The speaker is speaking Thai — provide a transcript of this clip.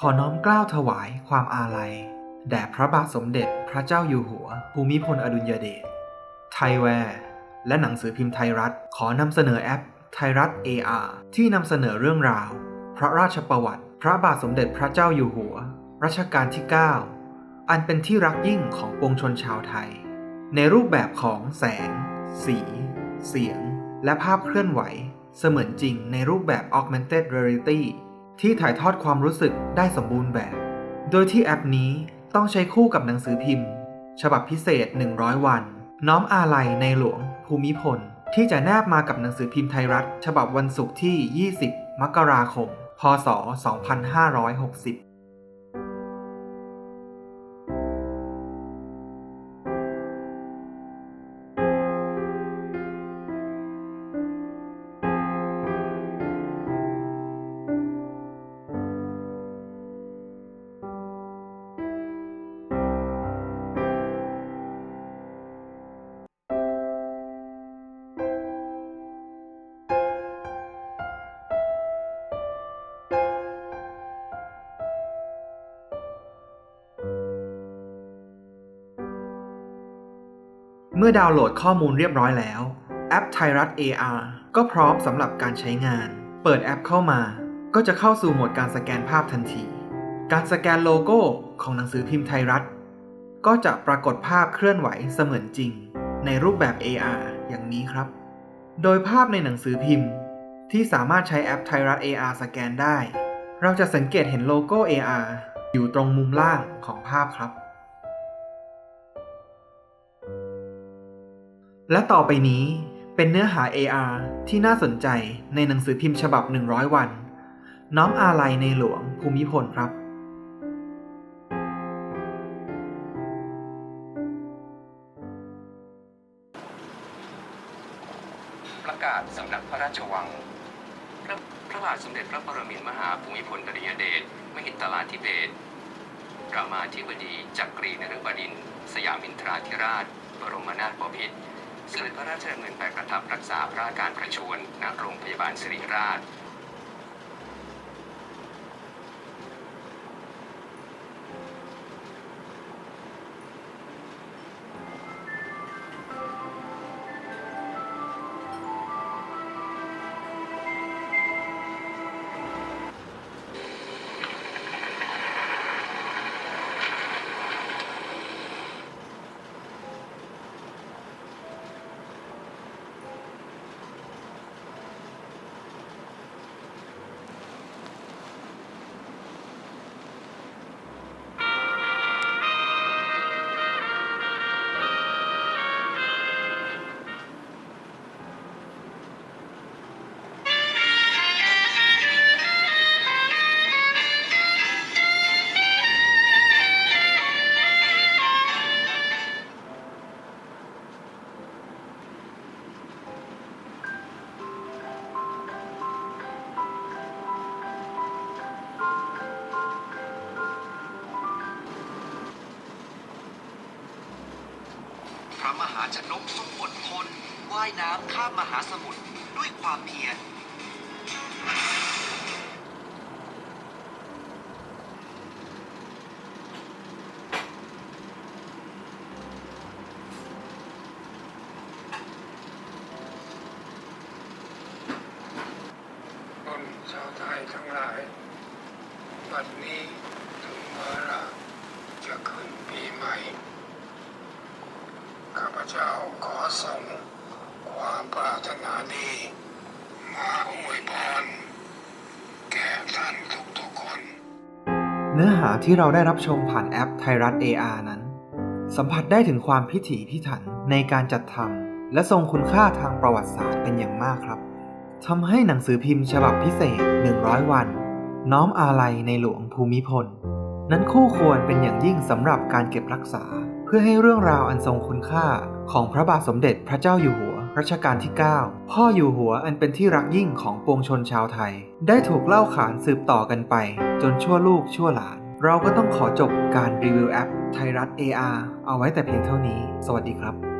ขอน้อมกล้าวถวายความอาลัย แด่พระบาทสมเด็จพระเจ้าอยู่หัว ภูมิพลอดุลยเดช ไทยแวร์ และหนังสือพิมพ์ไทยรัฐ ขอนำเสนอแอป ไทยรัฐ AR ที่นำเสนอเรื่องราว พระราชประวัติ พระบาทสมเด็จพระเจ้าอยู่หัว รัชกาลที่ 9 อันเป็นที่รักยิ่งของปวงชนชาวไทย ในรูปแบบของแสง สี เสียง และภาพเคลื่อนไหว เสมือนจริงในรูปแบบ Augmented Reality ที่ถ่ายทอดความรู้สึกได้สมบูรณ์แบบ โดยที่แอปนี้ต้องใช้คู่กับหนังสือพิมพ์ ฉบับพิเศษ 100 วัน น้อมอาลัยในหลวง ภูมิพล ที่จะแนบมากับหนังสือพิมพ์ไทยรัฐ ฉบับวันศุกร์ที่ 20 มกราคม พศ 2560 เมื่อดาวน์โหลดข้อมูลเรียบร้อยแล้ว แอปไทยรัฐ AR ก็พร้อมสำหรับการใช้งาน เปิดแอปเข้ามา ก็จะเข้าสู่โหมดการสแกนภาพทันที การสแกนโลโก้ของหนังสือพิมพ์ไทยรัฐ ก็จะปรากฏภาพเคลื่อนไหวเสมือนจริง ในรูปแบบ AR อย่างนี้ครับ โดยภาพในหนังสือพิมพ์ ที่สามารถใช้แอปไทยรัฐ AR สแกนได้ เราจะสังเกตเห็นโลโก้ AR อยู่ตรงมุมล่างของภาพครับ และต่อไปนี้เป็นเนื้อหา AR ที่น่าสนใจในหนังสือพิมพ์ฉบับ 100 วัน น้อมอาลัยในหลวงภูมิพลครับ ประกาศสำนักพระราชวัง พระพระบาทสมเด็จพระปรมินทรมหาภูมิพลอดุลยเดชมหิตลาธิเบศรามาธิบดีจักรีนฤบดินทร์สยามินทราธิราช บรมนาถบพิตร เสด็จพระราชดำเนินไปประทับรักษาพระอาการประชวนณโรงพยาบาลสิริราช ระมหาชนกทรงอดทนว่ายน้ำข้ามมหาสมุทรด้วยความเพียรคนชาวไทยทั้งหลายบัดนี้ถึงวาจะขึ้นปีใหม่ ข้าพเจ้าขอส่งความปรารถนาดีมาอวยพรแก่ท่านทุกๆคน เนื้อหาที่เราได้รับชมผ่านแอปไทยรัฐ AR นั้น สัมผัสได้ถึงความพิถีพิถันในการจัดทำและทรงคุณค่าทางประวัติศาสตร์เป็นอย่างมากครับทำให้หนังสือพิมพ์ฉบับพิเศษ 100 วัน น้อมอาลัยในหลวงภูมิพล นั้นคู่ควรเป็นอย่างยิ่งสำหรับการเก็บรักษา เพื่อให้เรื่องราวอันทรงคุณค่า ของพระบาทสมเด็จพระเจ้าอยู่หัวรัชกาลที่ 9 พ่ออยู่หัวอันเป็นที่รักยิ่งของปวงชนชาวไทย ได้ถูกเล่าขานสืบต่อกันไป จนชั่วลูกชั่วหลาน เราก็ต้องขอจบการรีวิวแอปไทยรัฐ AR เอาไว้แต่เพียงเท่านี้ สวัสดีครับ